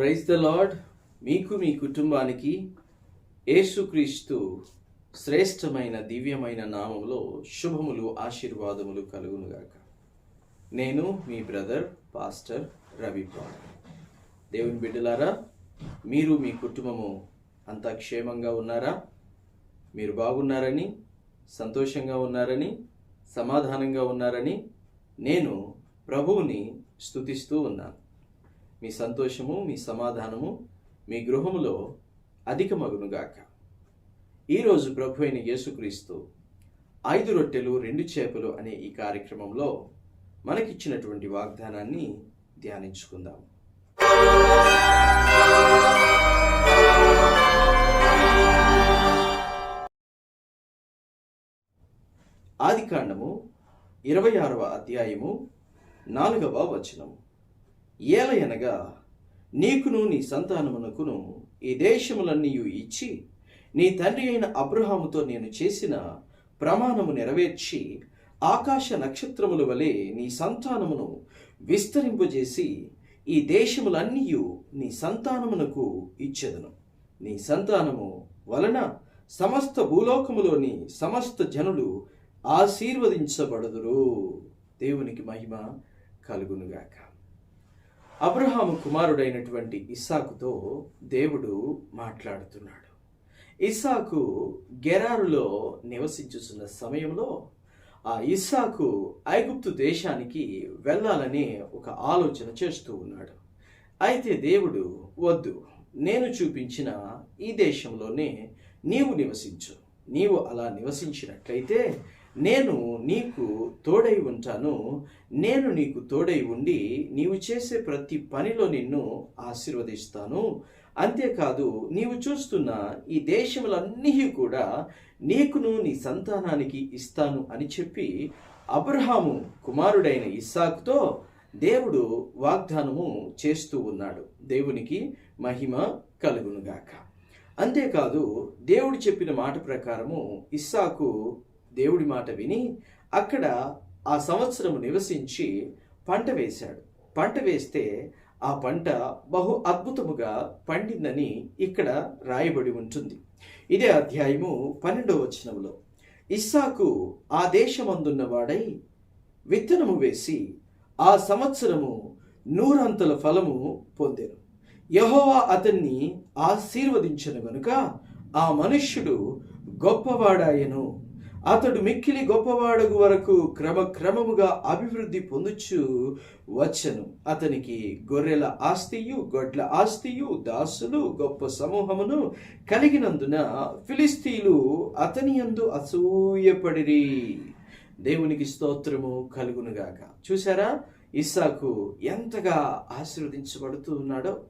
Praise the lord. మీకు మీ కుటుంబానికి యేసుక్రీస్తు శ్రేష్టమైన దివ్యమైన నామములో శుభములు ఆశీర్వాదములు కలుగునుగాక నేను మీ బ్రదర్ పాస్టర్ రవి దేవుని బిడ్డలారా మీరు మీ కుటుంబము అంతా క్షేమంగా ఉన్నారా? మీరు బాగున్నారని సంతోషంగా ఉన్నారని సమాధానంగా ఉన్నారని నేను ప్రభువుని స్తుతిస్తూ ఉన్నాను. మీ సంతోషము మీ సమాధానము మీ గృహములో అధికమగునుగాక. ఈరోజు ప్రభు అయిన యేసుక్రీస్తు ఐదు రొట్టెలు రెండు చేపలు అనే ఈ కార్యక్రమంలో మనకిచ్చినటువంటి వాగ్దానాన్ని ధ్యానించుకుందాం. ఆది కాండము ఇరవై ఆరవ అధ్యాయము నాలుగవ వచనము. ఏలయనగా నీకును నీ సంతానమునకును ఈ దేశములన్నీ ఇచ్చి నీ తండ్రి అయిన అబ్రహాముతో నేను చేసిన ప్రమాణము నెరవేర్చి ఆకాశ నక్షత్రముల వలె నీ సంతానమును విస్తరింపజేసి ఈ దేశములన్నీ నీ సంతానమునకు ఇచ్చెదను. నీ సంతానము వలన సమస్త భూలోకములోని సమస్త జనులు ఆశీర్వదించబడుదురు. దేవునికి మహిమ కలుగునుగాక. అబ్రహాము కుమారుడైనటువంటి ఇస్సాకుతో దేవుడు మాట్లాడుతున్నాడు. ఇస్సాకు గెరారులో నివసించుతున్న సమయంలో ఆ ఇస్సాకు ఐగుప్తు దేశానికి వెళ్ళాలని ఒక ఆలోచన చేస్తూ ఉన్నాడు. అయితే దేవుడు వద్దు నేను చూపించిన ఈ దేశంలోనే నీవు నివసించు. నీవు అలా నివసించినట్లయితే నేను నీకు తోడై ఉంటాను నేను నీకు తోడై ఉండి నీవు చేసే ప్రతి పనిలో నిన్ను ఆశీర్వదిస్తాను. అంతేకాదు నీవు చూస్తున్న ఈ దేశములన్నీ కూడా నీకును నీ సంతానానికి ఇస్తాను అని చెప్పి అబ్రహాము కుమారుడైన ఇస్సాకుతో దేవుడు వాగ్దానము చేస్తూ ఉన్నాడు. దేవునికి మహిమ కలుగునుగాక. అంతేకాదు దేవుడు చెప్పిన మాట ప్రకారము ఇస్సాకు దేవుడి మాట విని అక్కడ ఆ సంవత్సరం నివసించి పంట వేశాడు. పంట వేస్తే ఆ పంట బహు అద్భుతముగా పండిందని ఇక్కడ రాయబడి ఉంటుంది. ఇదే అధ్యాయము పన్నెండవ వచనంలో ఇస్సాకు ఆ దేశమందున్నవాడై విత్తనము వేసి ఆ సంవత్సరము నూరంతల ఫలము పొందెను. యహోవా అతన్ని ఆశీర్వదించను గనుక ఆ మనుష్యుడు గొప్పవాడాయను. అతడు మిక్కిలి గొప్పవాడగు వరకు క్రమక్రమముగా అభివృద్ధి పొందుచు వచ్చను. అతనికి గొర్రెల ఆస్తియు గొడ్ల ఆస్తియు దాసులు గొప్ప సమూహమును కలిగినందున ఫిలిస్తీలు అతని యందు అసూయపడిరి. దేవునికి స్తోత్రము కలుగునుగాక. చూసారా ఇస్సాకు ఎంతగా ఆశీర్వదించబడుతూ ఉన్నాడో.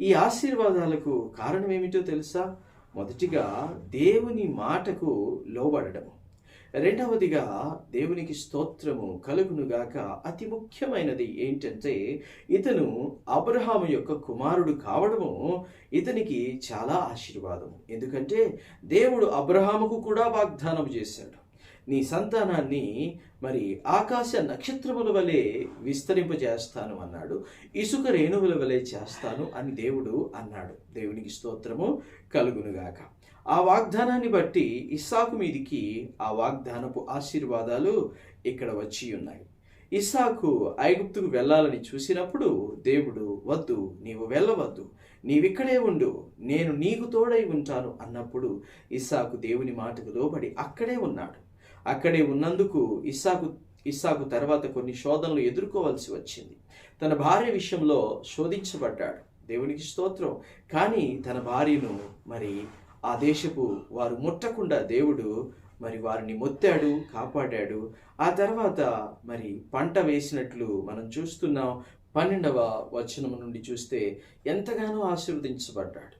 ఈ ఆశీర్వాదాలకు కారణం ఏమిటో తెలుసా? మొదటిగా దేవుని మాటకు లోబడడం రెండవదిగా దేవునికి స్తోత్రము కలుగునుగాక అతి ముఖ్యమైనది ఏంటంటే ఇతను అబ్రహాము యొక్క కుమారుడు కావడము ఇతనికి చాలా ఆశీర్వాదం ఎందుకంటే దేవుడు అబ్రహాముకు కూడా వాగ్దానం చేశాడు. నీ సంతానాన్ని మరి ఆకాశ నక్షత్రముల వలె విస్తరింపజేస్తాను అన్నాడు. ఇసుక రేణువుల వలె చేస్తాను అని దేవుడు అన్నాడు. దేవునికి స్తోత్రము కలుగునుగాక. ఆ వాగ్దానాన్ని బట్టి ఇస్సాకు మీదికి ఆ వాగ్దానపు ఆశీర్వాదాలు ఇక్కడ వచ్చి ఉన్నాయి. ఇస్సాకు ఐగుప్తుకు వెళ్ళాలని చూసినప్పుడు దేవుడు వద్దు నీవు వెళ్ళవద్దు. నీవిక్కడే ఉండు. నేను నీకు తోడై ఉంటాను అన్నప్పుడు ఇస్సాకు దేవుని మాటకు లోబడి అక్కడే ఉన్నాడు. అక్కడే ఉన్నందుకు ఇస్సాకు ఇస్సాకు తర్వాత కొన్ని శోధనలు ఎదుర్కోవాల్సి వచ్చింది. తన భార్య విషయంలో శోధించబడ్డాడు. దేవునికి స్తోత్రం. కానీ తన భార్యను మరి ఆ దేశపు వారు ముట్టకుండా దేవుడు మరి వారిని మొత్తాడు కాపాడాడు. ఆ తర్వాత మరి పంట వేసినట్లు మనం చూస్తున్నాం. పన్నెండవ వచనం నుండి చూస్తే ఎంతగానో ఆశీర్వదించబడ్డాడు.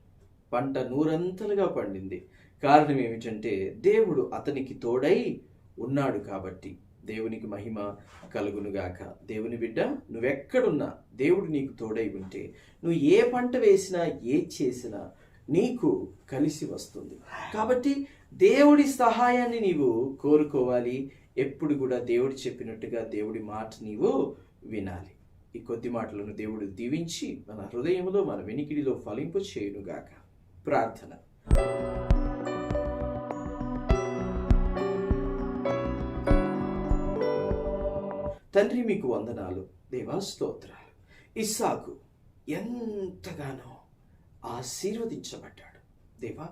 పంట నూరంతలుగా పండింది. కారణం ఏమిటంటే దేవుడు అతనికి తోడై ఉన్నాడు కాబట్టి దేవునికి మహిమ కలుగునుగాక. దేవుని బిడ్డ నువ్వెక్కడున్నా దేవుడు నీకు తోడై ఉంటే నువ్వు ఏ పంట వేసినా ఏ చేసినా నీకు కలిసి వస్తుంది. కాబట్టి దేవుడి సహాయాన్ని నీవు కోరుకోవాలి. ఎప్పుడు కూడా దేవుడు చెప్పినట్టుగా దేవుడి మాట నీవు వినాలి. ఈ కొద్ది మాటలను దేవుడు దీవించి మన హృదయంలో మన వెనికిడిలో ఫలింపు చేయునుగాక. ప్రార్థన. తండ్రి మీకు వందనాలు. దేవా స్తోత్రాలు. ఇస్సాకు ఎంతగానో ఆశీర్వదించబడ్డాడు. దేవా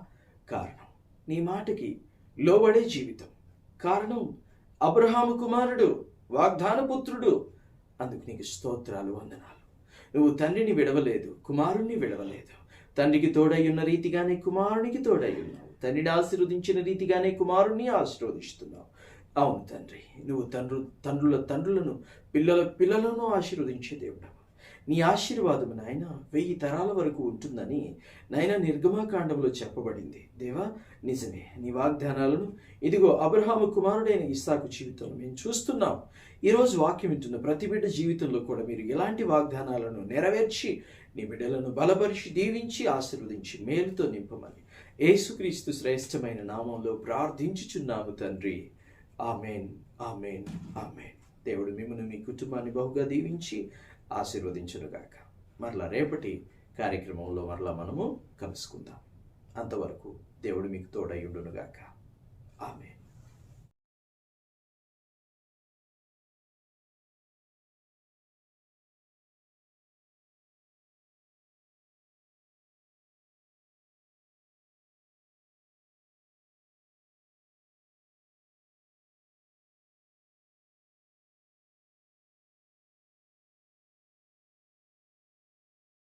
కారణం. నీ మాటకి లోబడే జీవితం. కారణం అబ్రహాము కుమారుడు వాగ్దాన పుత్రుడు. అందుకు నీకు స్తోత్రాలు వందనాలు. నువ్వు తండ్రిని విడవలేదు కుమారుణ్ణి విడవలేదు. తండ్రికి తోడై ఉన్న రీతిగానే కుమారునికి తోడై ఉన్నావు తండ్రిని ఆశీర్వదించిన రీతిగానే కుమారుణ్ణి ఆశీర్వదిస్తున్నావు. అవును తండ్రి నువ్వు తండ్రు తండ్రుల తండ్రులను పిల్లల పిల్లలను ఆశీర్వదించే దేవుడవు. నీ ఆశీర్వాదం నాయన వెయ్యి తరాల వరకు ఉంటుందని నాయన నిర్గమాకాండంలో చెప్పబడింది. దేవా నిజమే నీ వాగ్దానాలను ఇదిగో అబ్రహాము కుమారుడైన ఇస్సాకు జీవితంలో మేము చూస్తున్నాం. ఈరోజు వాక్యం వింటున్న ప్రతి బిడ్డ జీవితంలో కూడా మీరు ఎలాంటి వాగ్దానాలను నెరవేర్చి నీ బిడ్డలను బలపరిచి దీవించి ఆశీర్వదించి మేలుతో నింపమని యేసుక్రీస్తు శ్రేష్టమైన నామంలో ప్రార్థించుచున్నాము తండ్రి. Amen amen amen. దేవుడు మిమ్మల్ని మీ కుటుంబాన్ని బహుగా దీవించి ఆశీర్వదించునుగాక. మరలా రేపటి కార్యక్రమంలో మరలా మనము కలుసుకుందాం. అంతవరకు దేవుడు మీకు తోడయ్యుండునుగాక ఆమెన్.